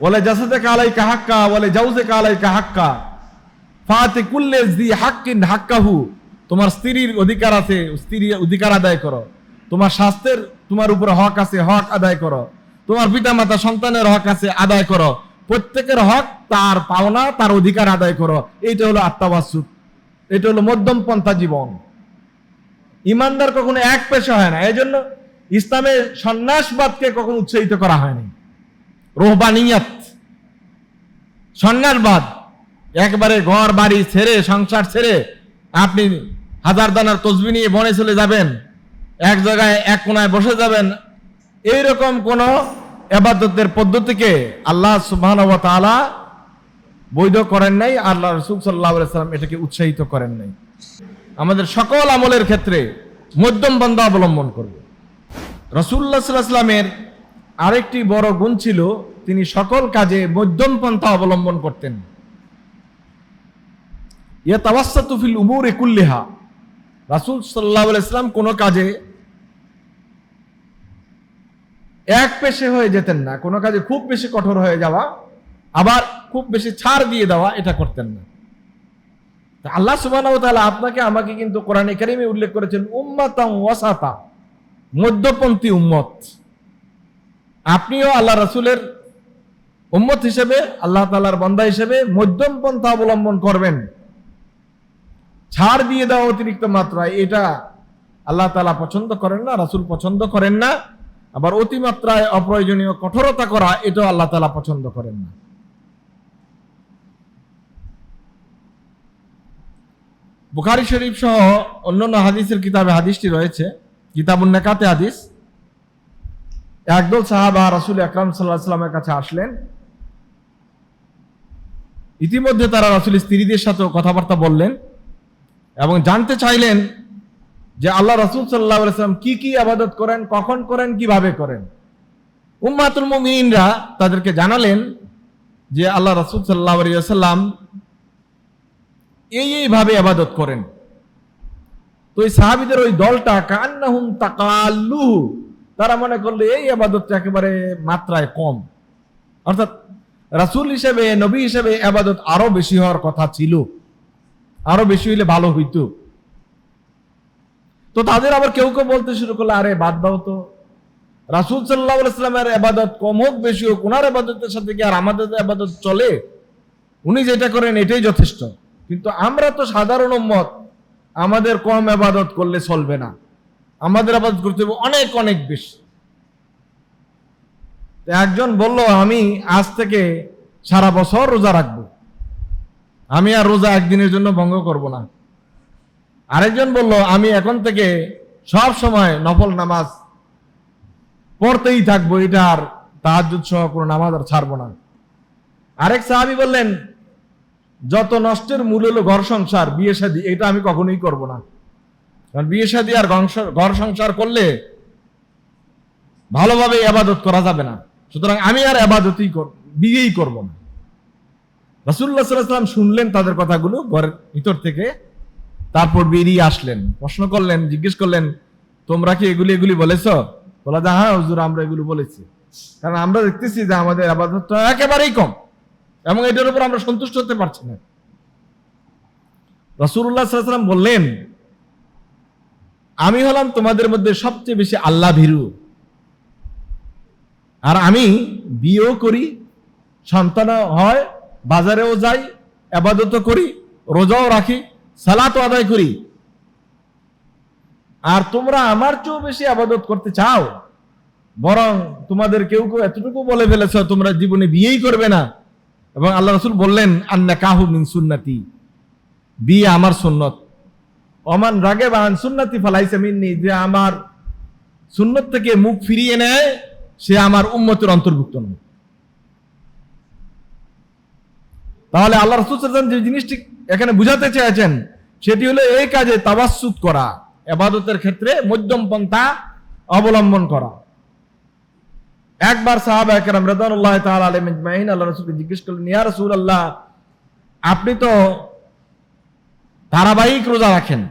বলে জাসাদে কালাই কাহাক্কা বলে জাউজে কালাই কাহাক্কা ফাতে কুল্লে দি হাক্কিন হাক্কাহু। তোমার স্ত্রীর অধিকার আছে, স্ত্রীর অধিকার আদায় করো। তোমার স্বাস্থ্যের, তোমার উপরে হক আছে, হক আদায় করো। তোমার পিতা মাতা সন্তানের হক আছে, আদায় করো। প্রত্যেকের হক তার পাওনা, তার অধিকার আদায় করো। এইটা হলো আত্মাবাসুক এটা হলো মধ্যম পন্থা জীবন। ইমানদার কখনো এক পেশা হয় না। এই জন্য ইসলামে সন্ন্যাসবাদকে কখনো উৎসাহিত করা হয়নি। রোহবানিয়াত সন্ন্যাসবাদ একবারে ঘর, বাড়ি ছেড়ে, সংসার ছেড়ে আপনি হাজার দানার তসবি নিয়ে বনে চলে যাবেন, এক জায়গায়, এক কোনায় বসে যাবেন, এইরকম কোন এবাদতের পদ্ধতিকে আল্লাহ সুবহান বৈধ করেন নাই, আল্লাহ রসুল সাল্লাহ সাল্লাম এটাকে উৎসাহিত করেন নাই। আমাদের সকল আমলের ক্ষেত্রে মধ্যম বন্ধ অবলম্বন করবে। রসুল্লাহ সাল্লামের আরেকটি বড় গুণ ছিল তিনি সকল কাজে মধ্যম পন্থা অবলম্বন করতেন। ইয়া তাওয়াসাতুফিল উমুর একুল্লিহা রাসুল সাল্লাহ ইসলাম কোনো কাজে এক পেশে হয়ে যেতেন না, কোনো কাজে খুব বেশি কঠোর হয়ে যাওয়া, আবার খুব বেশি ছাড় দিয়ে দেওয়া, এটা করতেন না। আল্লাহ তাআলা আপনাকে, আমাকে কিন্তু কোরআনে কারিমে উল্লেখ করেছেন উম্মাতাম ওয়াসাতা, মধ্যপন্থী উম্মত। আপনিও আল্লাহ রাসূলের উম্মত হিসেবে, আল্লাহ তাআলার বান্দা হিসেবে মধ্যম পন্থা অবলম্বন করবেন। ছাড় দিয়ে দেওয়া অতিরিক্ত মাত্রায় এটা আল্লাহ তাআলা পছন্দ করেন না, রাসূল পছন্দ করেন না। আবার অতিমাত্রায় অপ্রয়োজনীয় কঠোরতা করা, এটাও আল্লাহ তাআলা পছন্দ করেন না। বুখারি শরীফ সহ অন্যান্য হাদিসের কিতাবে হাদিসটি রয়েছে, কিতাবুন নেকাতে হাদিস। একদল সাহাবা রাসুল আকরাম সাল্লাহ সাল্লামের কাছে আসলেন। ইতিমধ্যে তারা রাসুল স্ত্রীদের সাথেও কথাবার্তা বললেন এবং জানতে চাইলেন যে আল্লাহ রসুল সাল্লাহ সাল্লাম কি কি আবাদত করেন, কখন করেন, কীভাবে করেন। উম্মাতুল মুমিনরা তাদেরকে জানালেন যে আল্লাহ রসুল সাল্লাহ সাল্লাম এই এইভাবে আবাদত করেন। তো ওই সাহাবিদের ওই দলটা কান্নাহুম তাকাল্লুহু, তারা মনে করল এই আবাদতটা একেবারে মাত্রায় কম। অর্থাৎ রাসূল হিসেবে, নবী হিসেবে আবাদত আরও বেশি হওয়ার কথা ছিল। আরও বেশি হইলে ভালো হইতো। তো তাদের আবার কেউ কেউ বলতে শুরু করল, আরে, বাদ দাও তো। রাসূল সাল্লাহ ইসলামের আবাদত কম হোক বেশি হোক ওনার আবাদতের সাথে কি আর আমাদের আবাদত চলে? উনি যেটা করেন, এটাই যথেষ্ট। কিন্তু আমরা তো সাধারণ মত আমাদের কম আবাদত করলে চলবে না। আমাদের আবাদত করতে হবে অনেক অনেক বেশি। একজন বলল, আমি আজ থেকে সারা বছর রোজা রাখব। আমি আর রোজা একদিনের জন্য ভঙ্গ করব না। আরেকজন বলল, আমি এখন থেকে সব সময় নফল নামাজ পড়তেই থাকব। এটা আর তাহাজুদ সহ কোনো নামাজ আর ছাড়বো না। আরেক সাহাবি বললেন, যত নষ্টের মূল হলো ঘর সংসার, বিয়ে শাদী, এটা আমি কখনোই করব না। কারণ বিয়ে শাদী আর ঘর সংসার করলে ভালোভাবে আবাদত করা যাবে না। সুতরাং আমি আর আবাদতই বিয়েই করব না। রাসুল্লাহ সাল্লাম শুনলেন তাদের কথাগুলো, ঘরের ভিতর থেকে তারপর বেরিয়ে আসলেন। প্রশ্ন করলেন, জিজ্ঞেস করলেন, তোমরা কি এগুলি এগুলি বলেছ? বলা যে হ্যাঁ হুজুর, আমরা এগুলো বলেছি। কারণ আমরা দেখতেছি যে আমাদের আবাদতটা একেবারেই কম এবং এটার উপর আমরা সন্তুষ্ট হতে পারছি না। রসুল্লাহ সাল্লাম বললেন, আমি হলাম তোমাদের মধ্যে সবচেয়ে বেশি আল্লাহ ভীরু। আর আমি বিয়েও করি সন্তান হয়, বাজারেও যাই আবাদতও করি, রোজাও রাখি, সালাতও আদায় করি। আর তোমরা আমার চেয়েও বেশি আবাদত করতে চাও? বরং তোমাদের কেউ কেউ এতটুকু বলে ফেলেছ, তোমরা জীবনে বিয়েই করবে না। এবং আল্লাহ রসুল বললেন আন্না কাহু মিন সুন্নাতি। বিয়ে আমার সুন্নত। অমান রাগে বাহান সুন্নাতি ফালাইছে মিন্নি, যে আমার সুন্নত থেকে মুখ ফিরিয়ে নেয় সে আমার উম্মতের অন্তর্ভুক্ত নয়। তাহলে আল্লাহ রসুল যে জিনিসটি এখানে বুঝাতে চেয়েছেন, সেটি হলো এই কাজে তাবাসসুদ করা, এবাদতের ক্ষেত্রে মধ্যম পন্থা অবলম্বন করা। একবার সাহাবা একরাম রাদিয়াল্লাহু তাআলা আলাইহিম আজমাইন, আল্লাহ রাসূলকে জিজ্ঞেস করলেন, ইয়া রসুল আল্লাহ আপনি তো ধারাবাহিক রোজা রাখেন।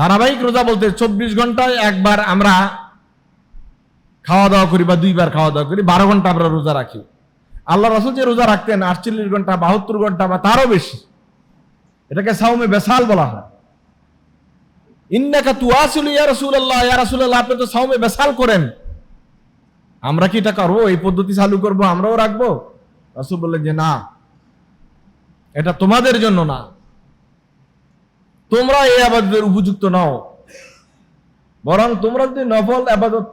ধারাবাহিক রোজা বলতে চব্বিশ ঘন্টায় একবার আমরা খাওয়া দাওয়া করি বা দুইবার খাওয়া দাওয়া করি, বারো ঘণ্টা আমরা রোজা রাখি। আল্লাহ রসুল যে রোজা রাখতেন, আটচল্লিশ ঘণ্টা, বাহাত্তর ঘণ্টা বা তারও বেশি। এটাকে সাউমে বেসাল বলা হয়। ইন্নাকা তুয়াসিল ইয়া রাসূলুল্লাহ ইয়া রাসূলুল্লাহ, আপনি তো সাউমে বেসাল করেন। আমরা কি এটা করব? এই পদ্ধতি চালু করব, আমরাও রাখব? রাসূল বললেন যে না। এটা তোমাদের জন্য না। তোমরা এই আবাদতের উপযুক্ত নাও। বরং তোমরা যদি নফল আবাদত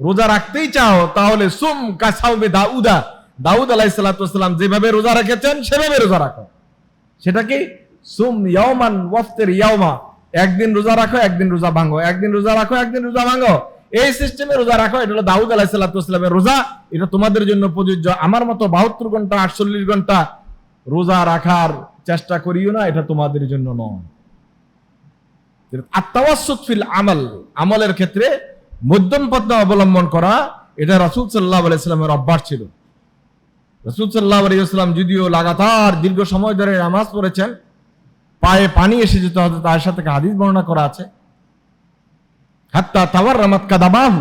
রোজা রাখতেই চাও, তাহলে সুম কাসাউবে দাউদা। দাউদ আলাইহিসসালাম যেভাবে রোজা রেখেছেন, সেভাবে রোজা রাখো। সেটা কি? সুম ইয়াওমান ওয়াফতির ইয়াওমা। একদিন রোজা রাখো, একদিন রোজা ভাঙো। একদিন রোজা রাখো, একদিন রোজা ভাঙো। এই সিস্টেমে রোজা রাখো, এটা হলো দাউদ আলাইহিসসালামের রোজা। এটা তোমাদের জন্য প্রযোজ্য। আমার মতো বাহাত্তর ঘণ্টা, আটচল্লিশ ঘণ্টা রোজা রাখার চেষ্টা করিও না, এটা তোমাদের জন্য নয়। আত্মাওয়াসুত ফিল আমল। আমলের ক্ষেত্রে মধ্যম পথ অবলম্বন করা, এটা রাসূল সাল্লাল্লাহু আলাইহি সাল্লামের অভ্যাস ছিল। রাসূল সাল্লাল্লাহু আলাইহি যদিও লাগাতার দীর্ঘ সময় ধরে নামাজ পড়েছেন, পায়ে পানি এসে যেত হয়তো তার সাথে হাদিস বর্ণনা করা আছে। হাত্তা তাওয়ার রামাত কাদাবাহু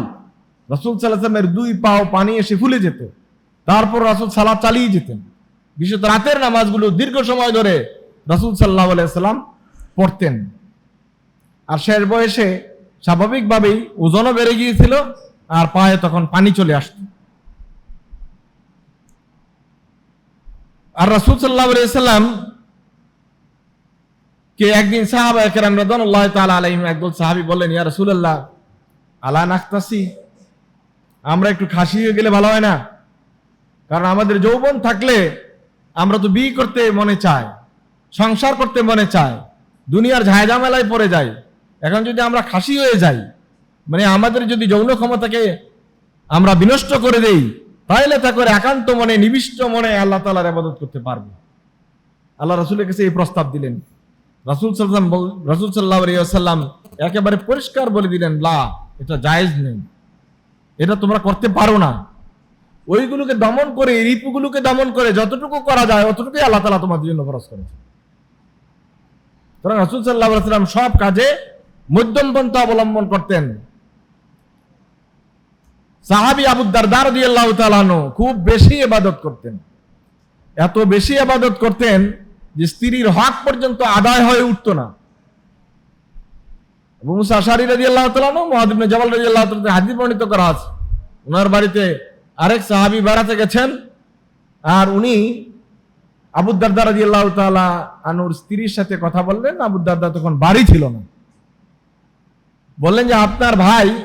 রাসূল সাল্লামের দুই পাও পানি এসে ফুলে যেত, তারপর রাসূল সালাত চালিয়ে যেতেন। বিশেষত রাতের নামাজগুলো দীর্ঘ সময় ধরে রাসূল সাল্লাল্লাহু আলাইহি সাল্লাম পড়তেন। আর শেষ বয়সে স্বাভাবিকভাবেই ওজনও বেড়ে গিয়েছিল আর পায়ে তখন পানি চলে আসত। আর রাসুল সাল্লাহ সাল্লাম কে একদিন সাহাবা একরাম রাদুল্লাহ তাআলা আলাইহিম একদল সাহাবী বললেন, ইয়া রাসূলুল্লাহ, আলা নাখতাসি? আমরা একটু খাসি হয়ে গেলে ভালো হয় না? কারণ আমাদের যৌবন থাকলে আমরা তো বিয়ে করতে মনে চায়, সংসার করতে মনে চায়, দুনিয়ার ঝায়ঝামেলায় পড়ে যায় এখন যদি আমরা খাসি হয়ে যাই মানে আমাদের যদি যৌন ক্ষমতাকে আমরা বিনষ্ট করে দেই তাহলে তা করে একান্ত মনে, নিবিষ্ট মনে আল্লাহ তালার আবাদত করতে পারব। আল্লাহ রসুলের কাছে এই প্রস্তাব দিলেন। রাসুল সাল্লাম রসুল সাল্লাহ সাল্লাম একেবারে পরিষ্কার বলে দিলেন, লা, এটা জায়েজ নেই। এটা তোমরা করতে পারো না। ওইগুলোকে দমন করে, রিপুগুলোকে দমন করে যতটুকু করা যায়, অতটুকুই আল্লাহ তালা তোমাদের জন্য খরচ করেছে সুতরাং রাসুল সাল্লাহ সব কাজে মধ্যম পন্থা অবলম্বন করতেন। সাহাবি আবু দারদার দিয়াল্লাহ খুব বেশি এবাদত করতেন। এত বেশি আবাদত করতেন যে স্ত্রীর হক পর্যন্ত আদায় হয়ে উঠতো না। এবং মুসা আশারি রাজি আল্লাহ তালানো মহাদিবনে জবাল রাজি আল্লাহ হাদিস বর্ণিত করা আছে। ওনার বাড়িতে আরেক সাহাবি বেড়াতে গেছেন আর উনি আবুদ্দারদা রাজি আল্লাহ তালা আনুর স্ত্রীর সাথে কথা বললেন। আবুদ্দারদা তখন বাড়ি ছিল না। বললেন যে, আপনার ভাই,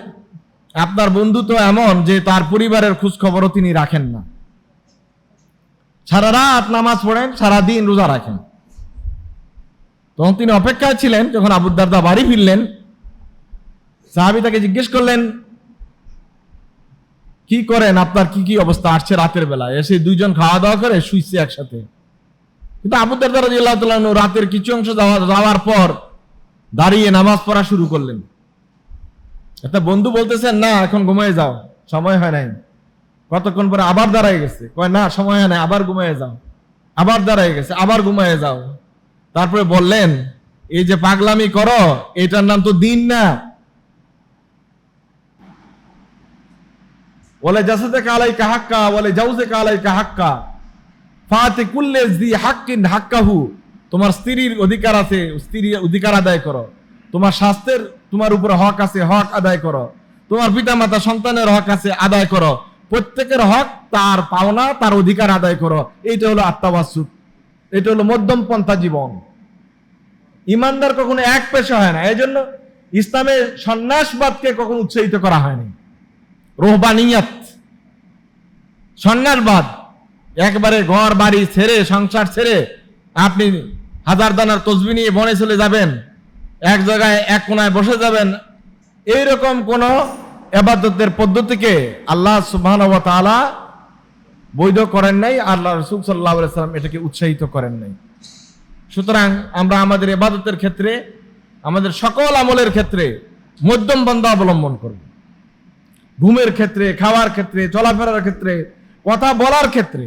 আপনার বন্ধু তো এমন যে তার পরিবারের খোঁজ খবরও তিনি রাখেন না। সারা রাত নামাজ পড়েন, সারা দিন রোজা রাখেন। তখন তিনি অপেক্ষায় ছিলেন, যখন আবুদ্দারদা বাড়ি ফিরলেন। সাহাবি তাকে জিজ্ঞেস করলেন, কি করেন? আপনার কি কি অবস্থা? আসছে রাতের বেলা। এসে দুইজন খাওয়া দাওয়া করে শুইছে একসাথে। কিন্তু আবুদ্দারদা তাআলা আনহু রাতের কিছু অংশ যাওয়া- যাওয়ার পর দাঁড়িয়ে নামাজ পড়া শুরু করলেন। একটা বন্ধু বলতেছে, না, এখন ঘুমিয়ে যাও, সময় হয় নাই। কতক্ষণ পরে আবার দাঁড়ায় গেছে। কয়, না, সময় হয় নাই, আবার ঘুমিয়ে যাও। আবার দাঁড়ায় গেছে, আবার ঘুমিয়ে যাও। তারপরে বললেন, এই যে পাগলামি করো, এটার নাম তো দিন না। বলে জাসাদে কালাই কাহাক্কা বলে জাউজে কালাই কাহাক্কা ফাতে কুল্লে জি হাক্কিন হাক্কাহু। তোমার স্ত্রীর অধিকার আছে, স্ত্রীর অধিকার আদায় করো। তোমার স্বাস্থ্যের তোমার উপর হক আছে, হক আদায় করো। তোমার পিতামাতা সন্তানের হক আছে, আদায় করো। প্রত্যেকের হক তার পাওনা, তার অধিকার আদায় করো। এইটা হলো আত্মাবাসুক এটা হলো মধ্যম পন্থা জীবন। ইমানদার কখনো এক পেশা হয় না। এই জন্য ইসলামে সন্ন্যাসবাদকে কখনো উৎসাহিত করা হয়নি। রোহবানিয়াত। সন্ন্যাসবাদ। একবারে ঘর, বাড়ি ছেড়ে, সংসার ছেড়ে আপনি হাজার দানার তসবি নিয়ে বনে চলে যাবেন। এক জায়গায়, এক কোনায় বসে যাবেন। এইরকম কোন এবাদতের পদ্ধতিকে আল্লাহ সুবহান বৈধ করেন নাই, আল্লাহ রসুল সাল্লাহ সাল্লাম এটাকে উৎসাহিত করেন নাই। সুতরাং আমরা আমাদের এবাদতের ক্ষেত্রে, আমাদের সকল আমলের ক্ষেত্রে মধ্যম বন্ধা অবলম্বন করব। ঘুমের ক্ষেত্রে, খাওয়ার ক্ষেত্রে, চলাফেরার ক্ষেত্রে, কথা বলার ক্ষেত্রে,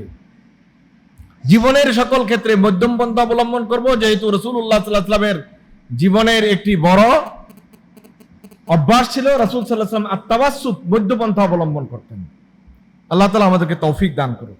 জীবনের সকল ক্ষেত্রে মধ্যম পন্থা অবলম্বন করব। যেহেতু রসুল্লাহ সাল্লাহামের জীবনের একটি বড় অভ্যাস ছিল রাসুল সাল্লাম আত্মাবাসুদ মধ্যপন্থা অবলম্বন করতেন। আল্লাহ তালা আমাদেরকে তৌফিক দান করুন